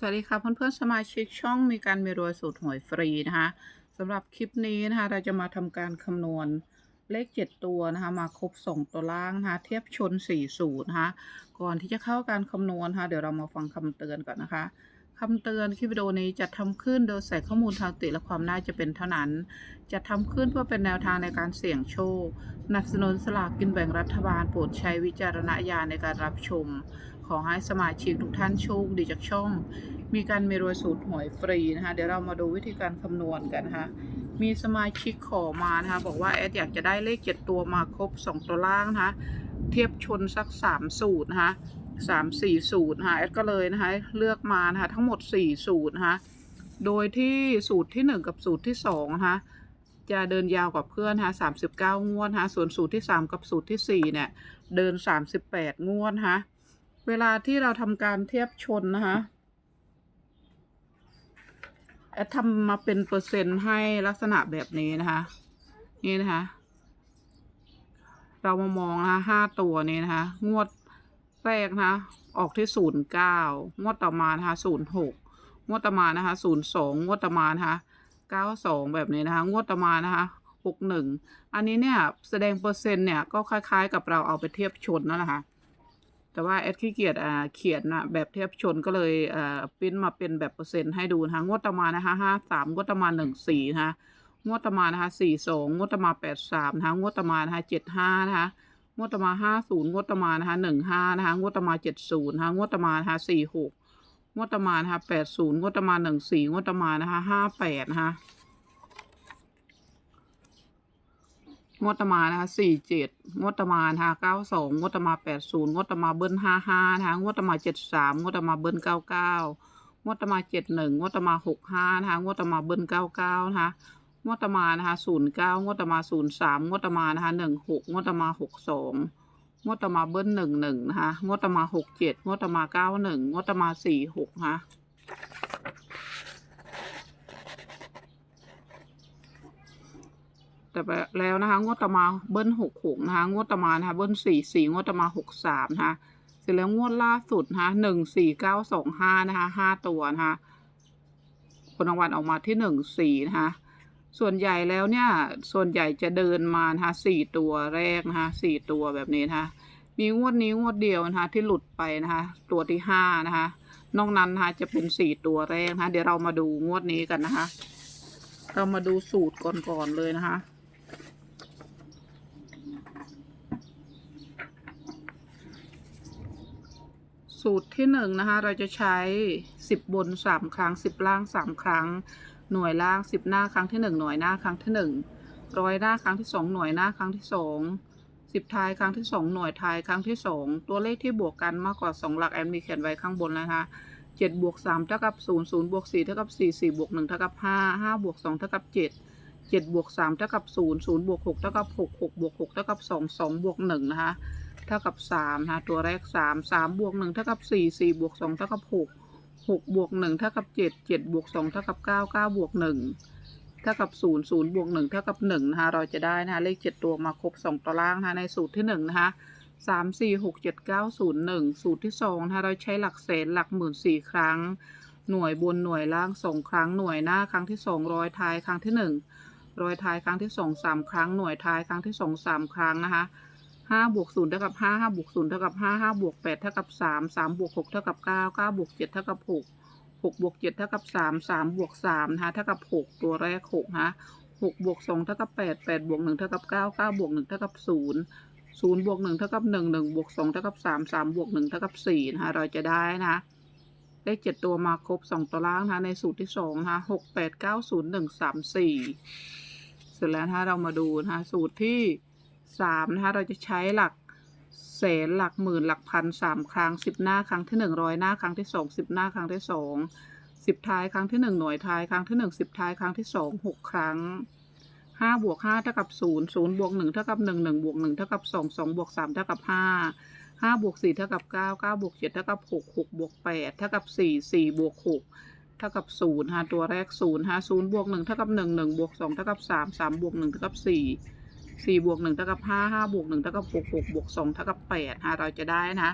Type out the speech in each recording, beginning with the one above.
สวัสดีค่ะเพื่อนๆสมาชิกช่องมีการมีรวยสูตรหวยฟรีนะคะสำหรับคลิปนี้นะคะเราจะมาทำการคำนวณเลข 7 ตัวนะคะมาครบ 2 ตัวล่างนะคะเทียบชน4สูตรนะคะก่อนที่จะเข้าการคำนวณนะคะเดี๋ยวเรามาฟังคำเตือนก่อนนะคะคำเตือนคลิปวิดีโอนี้จะทำขึ้นโดยใส่ข้อมูลทางติและความน่าจะเป็นเท่านั้น จะทำขึ้นเพื่อเป็นแนวทางในการเสี่ยงโชคสนับสนุนสลากกินแบ่งรัฐบาลโปรดใช้วิจารณญาณในการรับชม ขอให้สมาชิกทุกท่านโชคดีจากช่อง มีการมีรวยสูตรหวยฟรีนะคะเดี๋ยวเรามาดูวิธีการคำนวณกันนะคะมีสมาชิกขอมานะคะบอกว่าแอดอยากจะได้เลข7ตัวมาครบ2ตัวล่างนะคะเทียบชนสัก3สูตรนะคะสามสี่สูตรนะคะแอดก็เลยนะคะเลือกมานะคะทั้งหมด4สูตรนะคะโดยที่สูตรที่1กับสูตรที่2นะคะจะเดินยาวกว่าเพื่อนนะคะ39งวดนะคะส่วนสูตรที่3กับสูตรทีสี่4เนี่ย เดิน38งวดนะคะ เวลาที่เราทำการเทียบชนนะคะแอดทำมาเป็นเปอร์เซ็นต์ให้ลักษณะแบบนี้นะคะ นี่นะคะ เรามามองนะคะห้าตัวนี้นะคะ งวดแรกนะคะออกที่ศูนย์เก้างวดต่อมานะคะศูนย์หกงวดต่อมานะคะศูนย์สองงวดต่อมานะคะเก้าสองแบบนี้นะคะ งวดต่อมานะคะหกหนึ่งอันนี้เนี่ยแสดงเปอร์เซ็นต์เนี่ยก็คล้ายๆกับเราเอาไปเทียบชนนั่นแหละค่ะ แต่ว่าแอดขี้เกียจอ่าเขียนนะแบบเทียบชนก็เลยอ่าปริ้นมาเป็นแบบเปอร์เซ็นต์ให้ดูนะคะงวดต่อมานะคะห้าสามงวดต่อมาหนึ่งสี่นะคะงวดต่อมานะคะสี่สองงวดต่อมาแปดสามนะคะงวดต่อมานะคะเจ็ดห้านะคะงวดต่อมาห้าศูนย์งวดต่อมานะคะหนึ่งห้านะคะงวดต่อมาเจ็ดศูนย์นะคะงวดต่อมานะคะสี่หกงวดต่อมานะคะแปดศูนย์งวดต่อมาหนึ่งสี่งวดต่อมานะคะห้าแปดนะคะ งวดตมานะคะสี่เจ็ดงวดตมานะคะเก้าสองงวดตมาแปดศูนย์งวดตมาเบิ้ลห้าห้านะคะงวดตมาเจ็ดสามงวดตมาเบิ้ลเก้าเก้างวดตมาเจ็ดหนึ่งงวดตมาหกห้านะคะงวดตมาเบิ้ลเก้าเก้านะคะงวดตมานะคะศูนย์เก้างวดตมาศูนย์สามงวดตมานะคะหนึ่งหกงวดตมาหกสองงวดตมาเบิ้ลหนึ่งหนึ่งนะคะงวดตมาหกเจ็ดงวดตมาเก้าหนึ่งงวดตมาสี่หกนะคะ แต่แล้วนะคะงวดต่อมาเบิ้ลหกหกนะคะงวดต่อมานะคะเบิ้ลสี่สี่งวดต่อมาหกสามนะคะเสร็จแล้วงวดล่าสุดนะคะหนึ่งสี่เก้าสองห้านะคะห้าตัวนะคะผลรางวัลออกมาที่หนึ่งสี่นะคะส่วนใหญ่แล้วเนี่ย ส่วนใหญ่จะเดินมานะคะสี่ตัวแรกนะคะสี่ตัวแบบนี้นะคะมีงวดนี้งวดเดียวนะคะที่หลุดไปนะคะตัวที่ห้านะคะนอกนั้นนะคะจะเป็นสี่ตัวแรกนะคะเดี๋ยวเรามาดูงวดนี้กันนะคะ เรามาดูสูตรก่อนๆเลยนะคะ สูตรที่หนึ่งนะคะ เราจะใช้สิบบนสามครั้งสิบล่างสามครั้ง หน่วยล่างสิบหน้าครั้งที่หนึ่งหน่วยหน้าครั้งที่หนึ่งร้อยหน้าครั้งที่สองหน่วยหน้าครั้งที่สองสิบท้ายครั้งที่สองหน่วยท้ายครั้งที่สองตัวเลขที่บวกกันมากกว่าสองหลักแอดมีเขียนไว้ข้างบนนะคะเจ็ดบวกสามเท่ากับศูนย์ศูนย์บวกสี่เท่ากับสี่สี่บวกหนึ่งเท่ากับห้าห้าบวกสองเท่ากับเจ็ดเจ็ดบวกสามเท่ากับศูนย์ศูนย์บวกหกเท่ากับหกหกบวกหกเท่ากับสองสองบวกหนึ่งนะคะ เท่ากับสามนะตัวแรกสามสามบวกหนึ่งเท่ากับสี่สี่บวกสองเท่ากับหกหกบวกหนึ่งเท่ากับเจ็ดเจ็ดบวกสองเท่ากับเก้าเก้าบวกหนึ่งเท่ากับศูนย์ศูนย์บวกหนึ่งเท่ากับหนึ่งนะคะเราจะได้นะคะเลขเจ็ดตัวมาครบสองตัวล่างนะคะในสูตรที่หนึ่งนะคะสามสี่หกเจ็ดเก้าศูนย์หนึ่งสูตรที่สองนะคะเราใช้หลักแสนหลักหมื่นสี่ครั้ง หน่วยบนหน่วยล่างสองครั้งหน่วยหน้าครั้งที่สองร้อยท้ายครั้งที่หนึ่งร้อยท้ายครั้งที่สองสามครั้งหน่วยท้ายครั้งที่สองสามครั้งนะคะ ห้าบวกศูนย์เท่ากับห้าห้าบวกศูนย์เท่ากับห้าห้าบวกแปดเท่ากับสามสามบวกหกเท่ากับเก้าเก้าบวกเจ็ดเท่ากับหกหกบวกเจ็ดเท่ากับสามสามบวกสามนะคะเท่ากับหกตัวแรกหกนะหกบวกสองเท่ากับแปดแปดบวกหนึ่งเท่ากับเก้าเก้าบวกหนึ่งเท่ากับศูนย์ศูนย์บวกหนึ่งเท่ากับหนึ่งหนึ่งบวกสองเท่ากับสามสามบวกหนึ่งเท่ากับสี่นะคะเราจะได้นะคะเลขเจ็ดตัวมาครบสองตัวล่างนะในสูตรที่สองนะหกแปดเก้าศูนย์หนึ่งสามสี่เสร็จแล้วนะเรามาดูนะสูตรที่ สามนะคะเราจะใช้หลักแสนหลักหมื่นหลักพันสามครั้งสิบหน้าครั้งที่หนึ่งร้อยหน้าครั้งที่สองสิบหน้าครั้งที่สองสิบท้ายครั้งที่หนึ่งหน่วยท้ายครั้งที่หนึ่งสิบท้ายครั้งที่สองหกครั้งห้าบวกห้าเท่ากับศูนย์ศูนย์บวกหนึ่งเท่ากับหนึ่งหนึ่งบวกหนึ่งเท่ากับสองสองบวกสามเท่ากับห้าห้าบวกสี่เท่ากับเก้าเก้าบวกเจ็ดเท่ากับหกหกบวกแปดเท่ากับสี่สี่บวกหกเท่ากับศูนย์ฮะตัวแรกศูนย์ฮะศูนย์บวกหนึ่งเท่ากับหนึ่งหนึ่งบวกสองเท่ากับสามสามบวกหนึ่งเท่ากับสี่ สี่บวกหนึ่งเท่ากับห้าห้าบวกหนึ่งเท่ากับหกหกบวกสองเท่ากับแปดฮะเราจะได้นะ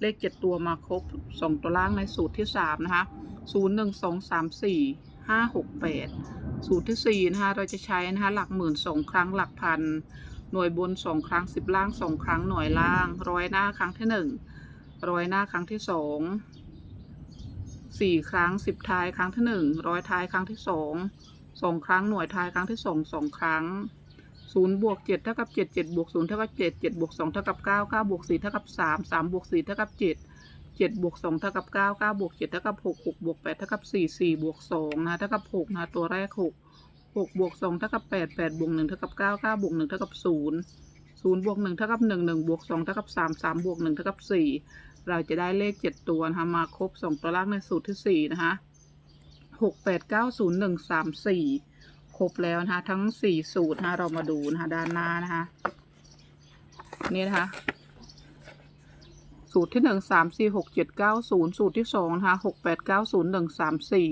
เลขเจ็ดตัวมาครบสองตัวล่างในสูตรที่สามนะคะศูนย์หนึ่งสองสามสี่ห้าหกแปดสูตรที่สี่นะคะเราจะใช้นะคะหลักหมื่นสองครั้งหลักพันหน่วยบนสองครั้งสิบล่างสองครั้งหน่วยล่าง ร้อยหน้าครั้งที่หนึ่งร้อยหน้าครั้งที่สองสี่ครั้งสิบท้ายครั้งที่หนึ่งร้อยท้ายครั้งที่สองสองครั้งหน่วยท้ายครั้งที่สองสองครั้ง ศูนย์บวกเจ็ดเท่ากับเจ็ดเจ็ดบวกศูนย์เท่ากับเจ็ดเจ็ดบวกสองเท่ากับเก้าเก้าบวกสี่เท่ากับสามสามบวกสี่เท่ากับเจ็ดเจ็ดบวกสองเท่ากับเก้าเก้าบวกเจ็ดเท่ากับหกหกบวกแปดเท่ากับสี่สี่บวกสองนะเท่ากับหกนะตัวแรกหกหกบวกสองเท่ากับแปดแปดบวกหนึ่งเท่ากับเก้าเก้าบวกหนึ่งเท่ากับศูนย์ศูนย์บวกหนึ่งเท่ากับหนึ่งหนึ่งบวกสองเท่ากับสามสามบวกหนึ่งเท่ากับสี่เราจะได้เลขเจ็ดตัวนะคะมาครบสองตัวล่างในสูตรที่สี่นะคะหกแปดเก้าศูนย์หนึ่งสามสี่ ครบแล้วนะคะ ทั้งสี่สูตรนะคะเรามาดูนะคะ ด้านหน้านะคะ นี่นะคะ สูตรที่หนึ่งสามสี่หกเจ็ดเก้าศูนย์สูตรที่สองนะคะหกแปดเก้าศูนย์หนึ่งสามสี่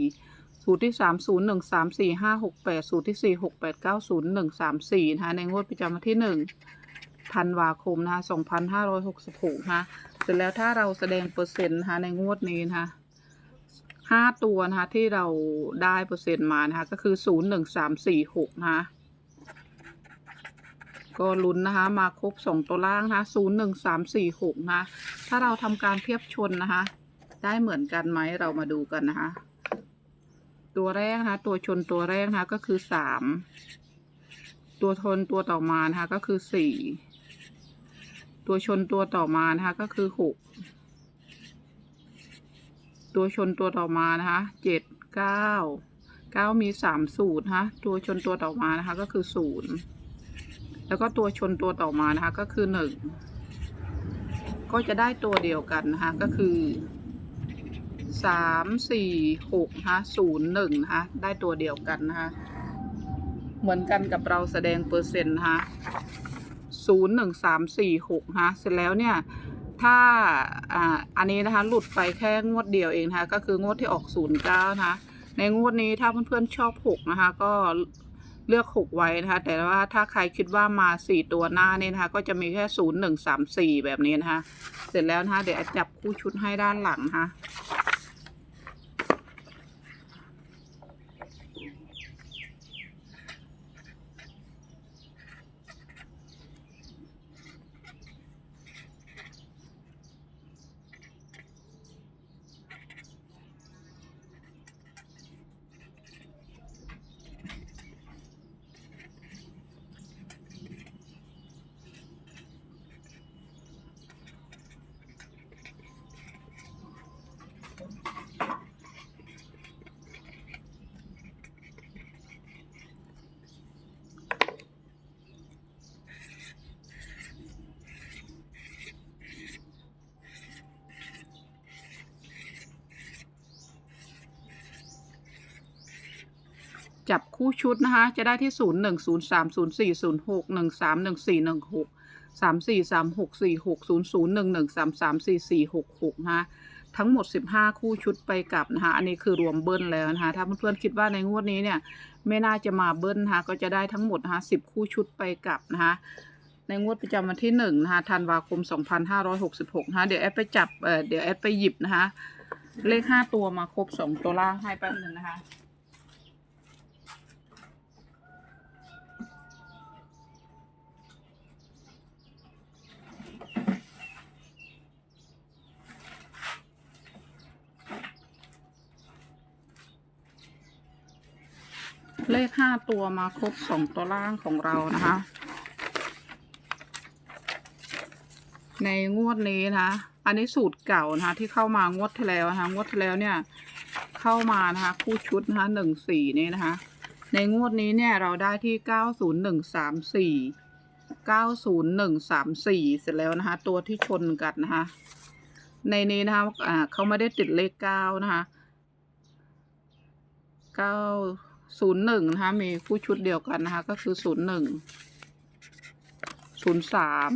สูตรที่สามศูนย์หนึ่งสามสี่ห้าหกแปดสูตรที่สี่หกแปดเก้าศูนย์หนึ่งสามสี่นะคะในงวดประจำวันที่หนึ่งธันวาคมนะคะสองพันห้าร้อยหกสิบหกนะคะเสร็จแล้วถ้าเราแสดงเปอร์เซ็นต์นะคะในงวดนี้นะคะ ห้าตัวนะคะที่เราได้เปอร์เซ็นต์มานะคะก็คือศูนย์หนึ่งสามสี่หกนะคะก็ลุ้นนะคะมาครบสองตัวล่างนะคะศูนย์หนึ่งสามสี่หกนะคะถ้าเราทำการเทียบชนนะคะ ได้เหมือนกันไหมเรามาดูกันนะคะ ตัวแรกนะคะตัวชนตัวแรกนะคะก็คือสามตัวชนตัวต่อมานะคะก็คือสี่ตัวชนตัวต่อมานะคะก็คือหก ตัวชนตัวต่อมานะคะเจ็ดเก้าเก้ามีสามสูตรนะคะตัวชนตัวต่อมานะคะก็คือศูนย์แล้วก็ตัวชนตัวต่อมานะคะก็คือหนึ่งก็จะได้ตัวเดียวกันนะคะก็คือสามสี่หกนะศูนย์หนึ่งนะได้ตัวเดียวกันนะคะเหมือนกันกับเราแสดงเปอร์เซ็นต์นะคะศูนย์หนึ่งสามสี่หกนะเสร็จแล้วเนี่ย ถ้าอ่าอันนี้นะคะ หลุดไปแค่งวดเดียวเองนะคะ ก็คืองวดที่ออกศูนย์เก้านะคะในงวดนี้ถ้าเพื่อนๆชอบหกนะคะ ก็เลือกหกไว้นะคะ แต่ว่าถ้าใครคิดว่ามาสี่ตัวหน้าเนี่ยนะคะ ก็จะมีแค่ศูนย์หนึ่งสามสี่แบบนี้นะคะ เสร็จแล้วนะคะ เดี๋ยวจับคู่ชุดให้ด้านหลังนะคะจับคู่ชุดนะคะ จะได้ที่ศูนย์หนึ่งศูนย์สามศูนย์สี่ศูนย์หกหนึ่งสามห นึ่งสี่หนึ่งหกสามสี่สามหกสี่หกศูนย์ศูนย์หนึ่งหนึ่งสามสามสี่สี่หกหกนะคะทั้งหมดสิบห้าคู่ชุดไปกลับนะคะ อันนี้คือรวมเบิ้ลแล้วนะคะ ถ้าเพื่อนๆคิดว่าในงวดนี้เนี่ย ไม่น่าจะมาเบิ้ลนะคะ ก็จะได้ทั้งหมดนะคะสิบคู่ชุดไปกลับนะคะ ในงวดประจำวันที่หนึ่งนะคะธันวาคมสองพันห้าร้อยหกสิบหกนะคะเดี๋ยวแอดไปจับเเดี๋ยวแอดไปหยิบนะคะ เลขห้าตัวมาครบสองตัวล่างให้แป๊บนึงนะคะ เลขห้าตัวมาครบสองตัวล่างของเรานะคะ ในงวดนี้นะ อันนี้สูตรเก่านะคะที่เข้ามางวดที่แล้วนะคะงวดที่แล้วเนี่ย เข้ามานะคะคู่ชุดนะคะหนึ่งสี่นี่นะคะ ในงวดนี้เนี่ยเราได้ที่เก้าศูนย์หนึ่งสามสี่เก้าศูนย์หนึ่งสามสี่เสร็จแล้วนะคะ ตัวที่ชนกันนะคะ ในนี้นะคะเขาไม่ได้ติดเลขเก้านะคะเก้า ศูนย์หนึ่งนะคะมีคู่ชุดเดียวกันนะคะ ก็คือศูนย์หนึ่งศูนย์สาม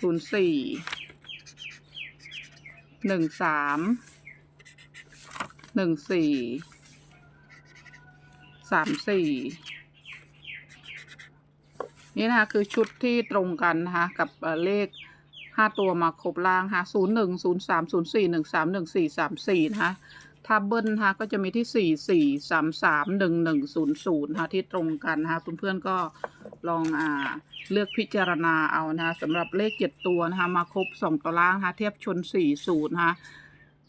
ศูนย์สี่หนึ่งสามหนึ่งสี่สามสี่นี่นะคะคือชุดที่ตรงกันนะคะกับเลขห้าตัวมาครบล่างค่ะศูนย์หนึ่งศูนย์สามศูนย์สี่หนึ่งสามหนึ่งสี่สามสี่นะคะ ถ้าเบิ้ลนะก็จะมีที่สี่สี่สามสามหนึ่งหนึ่งศูนย์ศูนย์ค่ะที่ตรงกันนะเพื่อนๆก็ลองอ่าเลือกพิจารณาเอานะคะสำหรับเลขเจ็ดตัวนะคะมาครบสองตัวล่างนะเทียบชนสี่ศูนย์นะ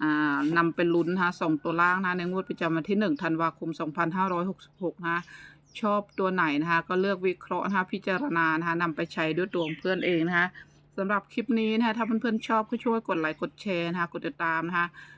อ่านำเป็นลุ้นนะสองตัวล่างนะในงวดประจำวันที่หนึ่งธันวาคมสองพันห้าร้อยหกสิบหกนะชอบตัวไหนนะคะก็เลือกวิเคราะห์นะคะพิจารณานะคะนำไปใช้ด้วยตัวงเพื่อนเองนะคะสำหรับคลิปนี้นะคะถ้าเพื่อนๆชอบก็ช่วยกดไลค์กดแชร์นะคะกดติดตามนะคะ